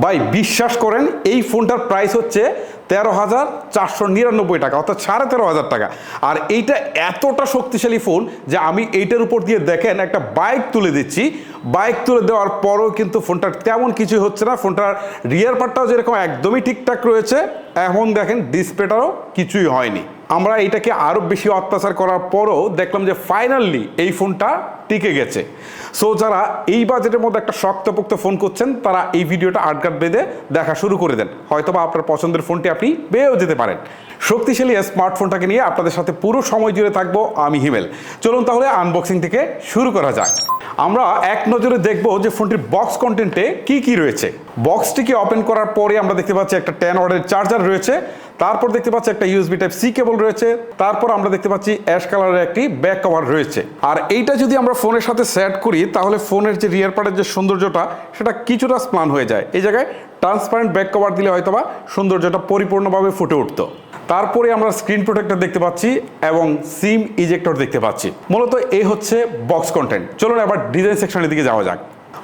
ভাই বিশ্বাস করেন এই ফোনটার প্রাইস হচ্ছে তেরো হাজার চারশো নিরানব্বই টাকা, অর্থাৎ সাড়ে তেরো হাজার টাকা। আর এইটা এতটা শক্তিশালী ফোন যে আমি এইটার উপর দিয়ে দেখেন একটা বাইক তুলে দিচ্ছি। বাইক তুলে দেওয়ার পরও কিন্তু ফোনটার তেমন কিছু হচ্ছে না। ফোনটার রিয়ার পার্টটাও যেরকম একদমই ঠিকঠাক রয়েছে, এখন দেখেন ডিসপ্লেটারও কিছুই হয়নি। আমরা এটাকে আরও বেশি অত্যাচার করার পরও দেখলাম যে ফাইনালি এই ফোনটা টিকে গেছে। সো যারা এই বাজেটের মধ্যে একটা শক্তপোক্ত ফোন করছেন তারা এই ভিডিওটা আটগাট বেঁধে দেখা শুরু করে দেন। হয়তোবা আপনার পছন্দের ফোনটি আপনি পেয়েও যেতে পারেন। শক্তিশালী স্মার্টফোনটাকে নিয়ে আপনাদের সাথে পুরো সময় জুড়ে থাকব আমি হিমেল। চলুন তাহলে আনবক্সিং থেকে শুরু করা যাক। আমরা এক নজরে দেখব যে ফোনটির বক্স কন্টেন্টে কি কি রয়েছে। বক্সটিকে ওপেন করার পরে আমরা দেখতে পাচ্ছি একটা টেন ওয়ার্ডের চার্জার রয়েছে। তারপর দেখতে পাচ্ছি একটা ইউএসবি টাইপ সি কেবল রয়েছে। তারপর আমরা দেখতে পাচ্ছি অ্যাশ কালারের একটি ব্যাক কভার রয়েছে। আর এইটা যদি আমরা ফোনের সাথে সেট করি, তাহলে ফোনের যে রিয়ার পার্টের যে সৌন্দর্যটা, সেটা কিছুটা স্প্লান হয়ে যায়। এই জায়গায় ট্রান্সপারেন্ট ব্যাক কভার দিলে হয়তোবা সৌন্দর্যটা পরিপূর্ণভাবে ফুটে উঠতো। তারপরে আমরা স্ক্রিন প্রোটেক্টর দেখতে পাচ্ছি এবং সিম ইজেক্টর দেখতে পাচ্ছি। মূলত এই হচ্ছে বক্স কন্টেন্ট চলুন আবার ডিজাইন সেকশনের দিকে যাওয়া যাক।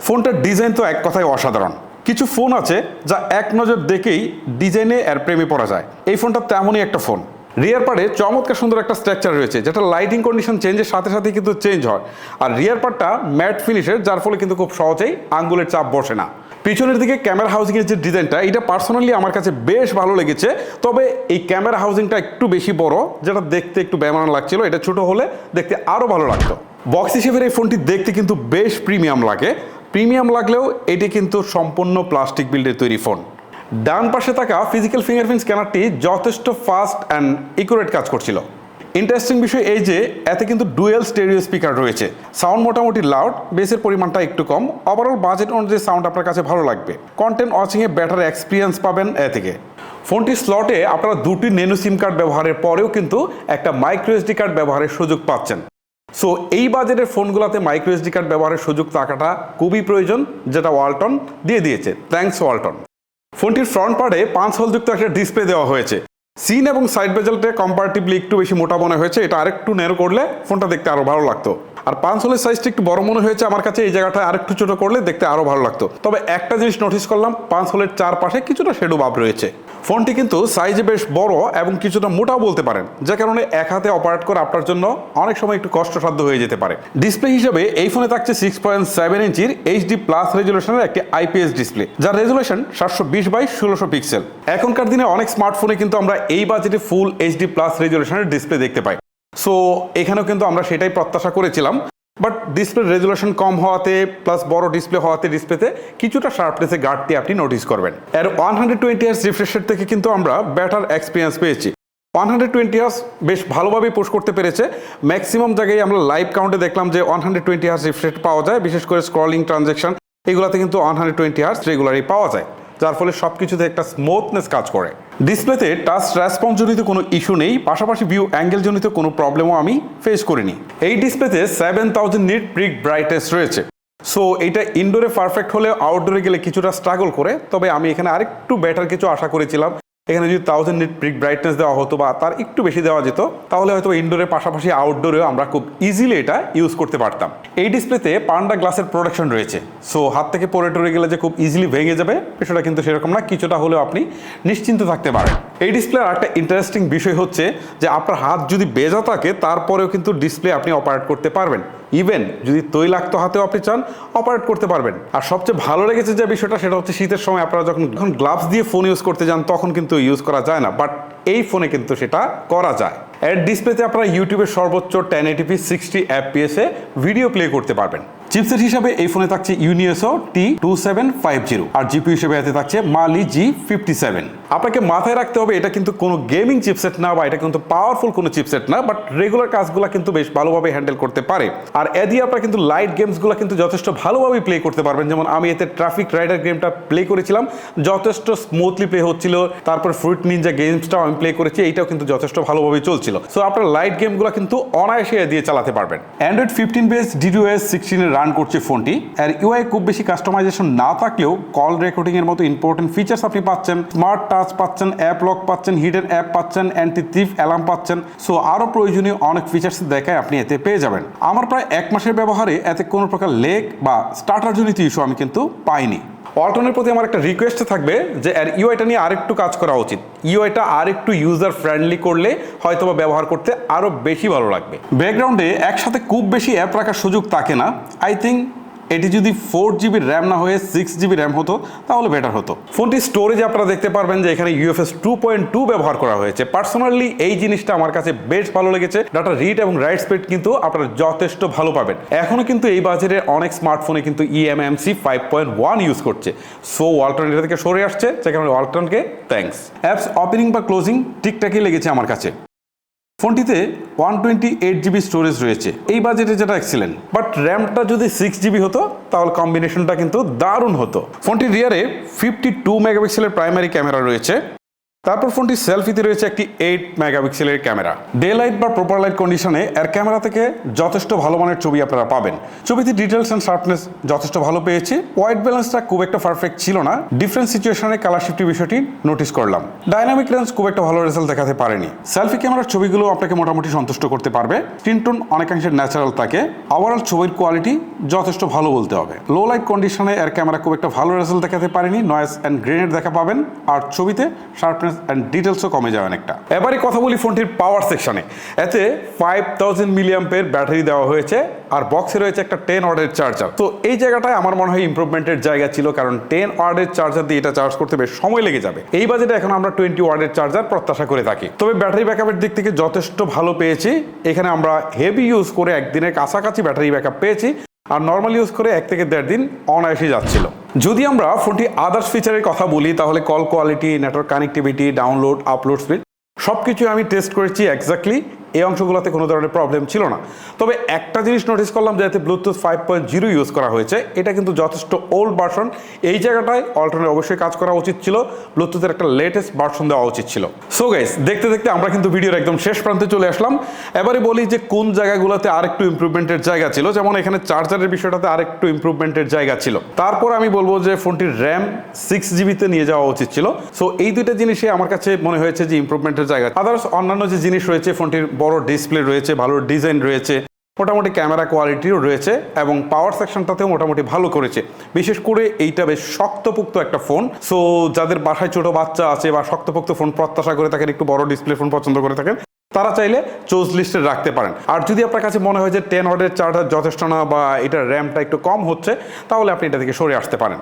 ফোনটার ডিজাইন তো এক কথায় অসাধারণ। কিছু ফোন আছে যা এক নজর দেখেই ডিজাইনে এর প্রেমে পড়া যায়। এই ফোনটা তেমনই একটা ফোন। রিয়ার পার্টে চমৎকার সুন্দর একটা স্ট্রাকচার রয়েছে, যেটা লাইটিং কন্ডিশন চেঞ্জের সাথে সাথে কিন্তু চেঞ্জ হয়। আর রিয়ার পার্টটা ম্যাট ফিনিশের যার ফলে কিন্তু খুব সহজেই আঙ্গুলের চাপ বসে না। পিছনের দিকে ক্যামেরা হাউজিংয়ের যে ডিজাইনটা, এটা পার্সোনালি আমার কাছে বেশ ভালো লেগেছে। তবে এই ক্যামেরা হাউজিংটা একটু বেশি বড়, যেটা দেখতে একটু বেমানা লাগছিল, এটা ছোট হলে দেখতে আরও ভালো লাগতো। বক্স হিসেবে এই ফোনটি দেখতে কিন্তু বেশ প্রিমিয়াম লাগে। প্রিমিয়াম লাগলেও এটি কিন্তু সম্পূর্ণ প্লাস্টিক বিল্ডের তৈরি ফোন। ডান পাশে থাকা ফিজিক্যাল ফিঙ্গারপ্রিন্ট স্ক্যানারটি যথেষ্ট ফাস্ট অ্যান্ড ইকুরেট কাজ করছিল। ইন্টারেস্টিং বিষয় এই যে, এতে কিন্তু ডুয়েল স্টেরিও স্পিকার রয়েছে। সাউন্ড মোটামুটি লাউড বেসের পরিমাণটা একটু কম। ওভারঅল বাজেট অনুযায়ী সাউন্ড আপনার কাছে ভালো লাগবে। কন্টেন্ট ওয়াচিংয়ে বেটার এক্সপিরিয়েন্স পাবেন এ থেকে। ফোনটির স্লটে আপনারা দুটি নেনো সিম কার্ড ব্যবহারের পরেও কিন্তু একটা মাইক্রো এসডি কার্ড ব্যবহারের সুযোগ পাচ্ছেন। সো এই বাজেটের ফোনগুলোতে মাইক্রো এসডি কার্ড ব্যবহারের সুযোগ থাকাটা খুবই প্রয়োজন, যেটা ওয়ালটন দিয়ে দিয়েছে। Thanks Walton. ফোনটির ফ্রন্ট পার্টে পাঁচ হোলযুক্ত একটা ডিসপ্লে দেওয়া হয়েছে। সিন এবং সাইড বেজেলটে কম্পারেটিভলি একটু বেশি মোটা মনে হয়েছে, এটা আরেকটু নেরো করলে ফোনটা দেখতে আরও ভালো লাগতো। আর পাঁচ হোলের সাইজটা একটু বড় মনে হয়েছে আমার কাছে, এই জায়গাটা আরেকটু ছোটো করলে দেখতে আরও ভালো লাগতো। তবে একটা জিনিস নোটিস করলাম, পাঁচ হোলের চারপাশে কিছুটা শেডো ভাব রয়েছে। ফোনটি কিন্তু সাইজে বেশ বড় এবং কিছুটা মোটাও বলতে পারেন, যে কারণে এক হাতে অপারেট করা আপনার জন্য অনেক সময় একটু কষ্টসাধ্য হয়ে যেতে পারে। ডিসপ্লে হিসেবে এই ফোনে থাকছে সিক্স পয়েন্ট সেভেন ইঞ্চির এইচডি প্লাস রেজুলেশনের একটি আইপিএস ডিসপ্লে, যার রেজুলেশন সাতশো বিশ বাই ষোলোশো পিক্সেল। এখনকার দিনে অনেক স্মার্টফোনে কিন্তু আমরা এই বাজেটে ফুল এইচডি প্লাস রেজুলেশনের ডিসপ্লে দেখতে পাই। সো এখানেও কিন্তু আমরা সেটাই প্রত্যাশা করেছিলাম। বাট ডিসপ্লে রেজুলেশন কম হওয়াতে প্লাস বড় ডিসপ্লে হওয়াতে ডিসপ্লেতে কিছুটা শার্পনেসে ঘাটতি আপনি নোটিস করবেন। এর ওয়ান হান্ড্রেড টোয়েন্টি ইয়ার্স রিফ্রেশের থেকে কিন্তু আমরা বেটার এক্সপিরিয়েন্স পেয়েছি। ওয়ান হান্ড্রেড টোয়েন্টি ইয়ার্স বেশ ভালোভাবেই পোস্ট করতে পেরেছে। ম্যাক্সিমাম জায়গায় আমরা লাইভ কাউন্টে দেখলাম যে one hundred twenty hertz refresh পাওয়া যায়, বিশেষ করে স্ক্রলিং ট্রানজ্যাকশন এগুলোতে কিন্তু ওয়ান হান্ড্রেড টোয়েন্টি ইয়ার্স রেগুলারই পাওয়া যায়। যার ফলে সব কিছুতে একটা স্মুথনেস কাজ করে। ডিসপ্লেতে টাচ রেসপন্স জনিত কোনো ইস্যু নেই, পাশাপাশি ভিউ অ্যাঙ্গেল জনিত কোনো প্রবলেমও আমি ফেস করিনি। এই ডিসপ্লেতে seven thousand nit peak brightness রয়েছে। সো এটা ইনডোরে পারফেক্ট হলে আউটডোরে গেলে কিছুটা স্ট্রাগল করে, তবে আমি এখানে আরেকটু বেটার কিছু আশা করেছিলাম। এখানে যদি থাউজেন্ড নিট ব্রিক ব্রাইটনেস দেওয়া হতো বা তার একটু বেশি দেওয়া যেত, তাহলে হয়তো ইনডোরের পাশাপাশি আউটডোরেও আমরা খুব ইজিলি এটা ইউজ করতে পারতাম। এই ডিসপ্লেতে পান্ডা গ্লাসের প্রোডাকশন রয়েছে। সো হাত থেকে পরে টরে গেলে যে খুব ইজিলি ভেঙে যাবে, বিষয়টা কিন্তু সেরকম না, কিছুটা হলেও আপনি নিশ্চিন্ত থাকতে পারেন। এই ডিসপ্লের একটা ইন্টারেস্টিং বিষয় হচ্ছে যে আপনার হাত যদি বেজা থাকে, তারপরেও কিন্তু ডিসপ্লে আপনি অপারেট করতে পারবেন। ইভেন যদি তৈলাক্ত হাতেও আপনি চান অপারেট করতে পারবেন। আর সবচেয়ে ভালো লেগেছে যে বিষয়টা, সেটা হচ্ছে শীতের সময় আপনারা যখন যখন গ্লাভস দিয়ে ফোন ইউজ করতে যান, তখন কিন্তু ইউজ করা যায় না বাট এই ফোনে কিন্তু সেটা করা যায়। এর ডিসপ্লেতে আপনারা ইউটিউবের সর্বোচ্চ টেন এটিপি সিক্সটি এফপিএসে ভিডিও প্লে করতে পারবেন। চিপসেট হিসাবে এই ফোনে থাকছে Unisoc T two seven five zero আর জিপি হিসেবে এতে থাকছে মালি জি ফিফটি সেভেন আপনাকে মাথায় রাখতে হবে, এটা কিন্তু কোনো গেমিং চিপসেট না বা এটা কিন্তু পাওয়ারফুল কোনো চিপসেট না বাট রেগুলার কাজগুলো কিন্তু বেশ ভালোভাবে হ্যান্ডেল করতে পারে। আর এ দিয়ে আপনারা কিন্তু লাইট গেমসগুলো কিন্তু যথেষ্ট ভালোভাবে প্লে করতে পারবেন। যেমন আমি এতে ট্রাফিক রাইডার গেমটা প্লে করেছিলাম, যথেষ্ট স্মুথলি প্লে হচ্ছিল। তারপর ফ্রুট নিনজা গেমসটাও আমি প্লে করেছি, এইটাও কিন্তু যথেষ্ট ভালোভাবে চলছিল সো আপনার লাইট গেমগুলো কিন্তু অনায়াসে দিয়ে চালাতে পারবেন। অ্যান্ড্রয়েড ফিফটিন বেস ডিডিওএস সিক্সটিনের রান করছে ফোনটি। আর ইউআই খুব বেশি কাস্টমাইজেশন না থাকলেও কল রেকর্ডিং এর মতো ইম্পর্টেন্ট ফিচার্স আপনি পাচ্ছেন। স্মার্ট টাচ পাচ্ছেন অ্যাপ লক পাচ্ছেন হিডেন অ্যাপ পাচ্ছেন অ্যান্টি থিফ অ্যালার্ম পাচ্ছেন। সো আরও প্রয়োজনীয় অনেক ফিচার্স দেখায় আপনি এতে পেয়ে যাবেন। আমার প্রায় এক মাসের ব্যবহারে এতে কোনো প্রকার লেগ বা স্টার্টার জনিত ইস্যু আমি কিন্তু পাইনি। অল্টনের প্রতি আমার একটা রিকোয়েস্ট থাকবে যে ইউআইটা নিয়ে আরেকটু কাজ করা উচিত। ইউআইটা আরেকটু ইউজার ফ্রেন্ডলি করলে হয়তো বা ব্যবহার করতে আরও বেশি ভালো লাগবে। ব্যাকগ্রাউন্ডে একসাথে খুব বেশি অ্যাপ রাখার সুযোগ থাকে না। আই থিঙ্ক এটি যদি ফোর জিবি র্যাম না হয়ে সিক্স জিবি র্যাম হতো, তাহলে বেটার হতো। ফোনটি স্টোরেজ আপনারা দেখতে পারবেন যে এখানে ইউএফএস টু পয়েন্ট টু ব্যবহার করা হয়েছে। পার্সোনালি এই জিনিসটা আমার কাছে বেশ ভালো লেগেছে। ডাটা রিড এবং রাইট স্পিড কিন্তু আপনারা যথেষ্ট ভালো পাবেন। এখনও কিন্তু এই বাজারে অনেক স্মার্টফোনে কিন্তু eMMC five point one use করছে। সো ওয়ালটন এটা থেকে সরে আসছে। সেখানে ওয়ালটনকে থ্যাঙ্কস অ্যাপস ওপেনিং বা ক্লোজিং ঠিকঠাকই লেগেছে আমার কাছে। ফোনটিতে one twenty eight GB storage রয়েছে। এই বাজেটে যেটা এক্সিলেন্ট বাট র্যামটা যদি সিক্স জিবি হতো, তাহলে কম্বিনেশনটা কিন্তু দারুণ হতো। ফোনটির রিয়ারে ফিফটি টু মেগাপিক্সেলের প্রাইমারি ক্যামেরা রয়েছে। তারপর ফোনটি সেলফিতে রয়েছে একটি এইট মেগাপিক্সেলের ক্যামেরা। ডে লাইট বা প্রপার লাইট কন্ডিশনে এর ক্যামেরা থেকে যথেষ্ট ভালো মানের ছবি আপনারা পাবেন। ছবিতে ডিটেলস অ্যান্ড শার্পনেস যথেষ্ট ভালো পেয়েছি। হোয়াইট ব্যালেন্সটা খুব একটা পারফেক্ট ছিল না। ডিফারেন্ট সিচুয়েশনে কালার শিফটি বিষয়টি নোটিস করলাম। ডাইনামিক লেন্স খুব একটা ভালো রেজাল্ট দেখাতে পারেনি। সেলফি ক্যামেরার ছবিগুলো আপনাকে মোটামুটি সন্তুষ্ট করতে পারবে। স্ক্রিন টোন অনেকাংশে ন্যাচারাল থাকে। ওভারঅল ছবির কোয়ালিটি যথেষ্ট ভালো বলতে হবে। লো লাইট কন্ডিশনে এর ক্যামেরা খুব একটা ভালো রেজাল্ট দেখাতে পারেনি নয়েস অ্যান্ড গ্রেনেড দেখা পাবেন, আর ছবিতে শার্পনেস অ্যান্ড ডিটেলসও কমে যায় অনেকটা। এবারে কথা বলি ফোনটির পাওয়ার সেকশনে এতে ফাইভ থাউজেন্ড মিলিয়াম্পের ব্যাটারি দেওয়া হয়েছে, আর বক্সে রয়েছে একটা টেন ওয়ার্ডের চার্জার তো এই জায়গাটায় আমার মনে হয় ইম্প্রুভমেন্টের জায়গা ছিল, কারণ টেন ওয়ার্ডের চার্জার দিয়ে এটা চার্জ করতে বেশ সময় লেগে যাবে। এই বাজেটে এখন আমরা টোয়েন্টি ওয়ার্ডের চার্জার প্রত্যাশা করে থাকি। তবে ব্যাটারি ব্যাকআপের দিক থেকে যথেষ্ট ভালো পেয়েছি। এখানে আমরা হেভি ইউজ করে একদিনের কাছাকাছি ব্যাটারি ব্যাকআপ পেয়েছি। আর নর্মাল ইউজ করে এক থেকে দেড় দিন অনায়াসে যাচ্ছিল। যদি আমরা ফোনটি আদার্স ফিচারের কথা বলি, তাহলে call quality network connectivity download upload speed সব কিছু আমি টেস্ট করেছি এক্স্যাক্টলি এই অংশগুলোতে কোনো ধরনের প্রবলেম ছিল না। তবে একটা জিনিস নোটিস করলাম যাতে Bluetooth five point zero use করা হয়েছে। এটা কিন্তু যথেষ্ট ওল্ড ভার্সন এই জায়গাটায় অল্টারনেট অবশ্যই কাজ করা উচিত ছিল। ব্লুটুথের একটা লেটেস্ট ভার্সন দেওয়া উচিত ছিল। সো গাইস দেখতে দেখতে আমরা কিন্তু ভিডিওর একদম শেষ প্রান্তে চলে আসলাম। এবারে বলি যে কোন জায়গাগুলোতে আরেকটু ইমপ্রুভমেন্টের জায়গা ছিল? যেমন এখানে চার্জারের বিষয়টাতে আরেকটু ইমপ্রুভমেন্টের জায়গা ছিল। তারপর আমি বলব যে ফোনটির র্যাম সিক্স জিবিতে নিয়ে যাওয়া উচিত ছিল। সো এই দুইটা জিনিসই আমার কাছে মনে হয়েছে যে ইম্প্রুভমেন্টের জায়গা। আদার্স অন্যান্য যে জিনিস রয়েছে ফোনটির বড় ডিসপ্লে রয়েছে, ভালো ডিজাইন রয়েছে, মোটামুটি ক্যামেরা কোয়ালিটিও রয়েছে এবং পাওয়ার সেকশনটাতেও মোটামুটি ভালো করেছে। বিশেষ করে এইটা বেশ শক্তপোক্ত একটা ফোন সো যাদের বাসায় ছোট বাচ্চা আছে বা শক্তপোক্ত ফোন প্রত্যাশা করে থাকেন, একটু বড় ডিসপ্লে ফোন পছন্দ করে থাকেন, তারা চাইলে চোজ লিস্টে রাখতে পারেন। আর যদি আপনার কাছে মনে হয় যে টেন ওয়ার্ডের চার্জার যথেষ্ট না বা এটার র্যামটা একটু কম হচ্ছে, তাহলে আপনি এটা থেকে সরে আসতে পারেন।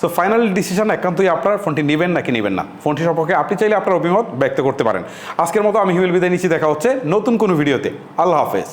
সো ফাইনাল ডিসিশন একান্তই আপনার, ফোনটি নেবেন নাকি নেবেন না? ফোনটি সম্পর্কে আপনি চাইলে আপনার অভিমত ব্যক্ত করতে পারেন। আজকের মতো আমি হিমেল বিদায় নিচ্ছি, দেখা হচ্ছে নতুন কোনো ভিডিওতে। আল্লাহ হাফেজ।